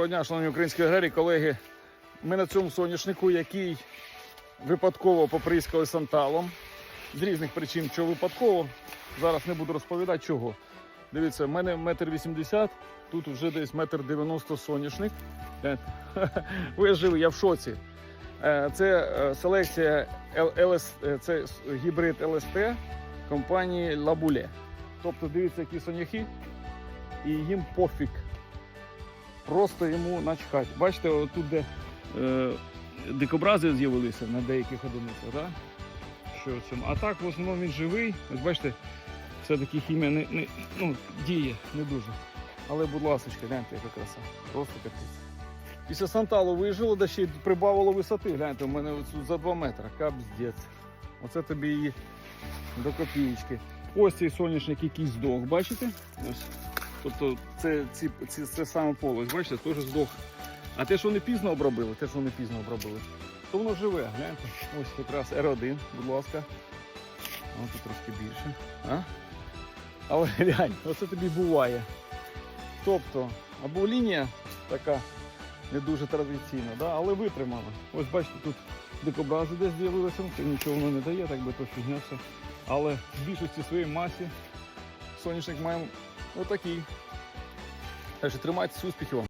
Доброго дня, шановні українські аграрії, колеги. Ми на цьому соняшнику, який випадково поприскали санталом. З різних причин, чого випадково. Зараз не буду розповідати чого. Дивіться, в мене метр вісімдесят, тут вже десь метр дев'яносто соняшник. Гляньте. Вижив, я в шоці. Е, Це е, селекція ЛС, е, це гібрид ЛСТ компанії Лабуле. Тобто дивіться, які соняхи, і їм пофіг просто йому начхати. Бачите, тут де е, дикобрази з'явилися на деяких одиницях, да? що цим. А так в основному він живий. Ось бачите, все-таки хімія не, не, ну, діє не дуже. Але, будь ласка, гляньте, яка краса. Просто капець. Після санталу вижило, да ще й прибавило висоти. Гляньте, у мене за 2 метри. Капздець. Оце тобі її до копієчки. Ось цей соняшник, який здох, бачите? Ось. Тобто це, ці, ці, це саме поле, бачите, теж здох. А те, що вони пізно обробили, те, що вони пізно обробили, то воно живе, гляньте. Ось якраз R1, будь ласка. О, тут трошки більше. А? Але глянь, оце тобі буває. Тобто, або лінія така не дуже традиційна, да? але витримала. Ось бачите, тут дикобрази десь з'явилися, нічого воно не дає, так би то фігня все. Але в більшості своїй масі соняшник маємо отакий. Так що тримайтеся, успіхів вам.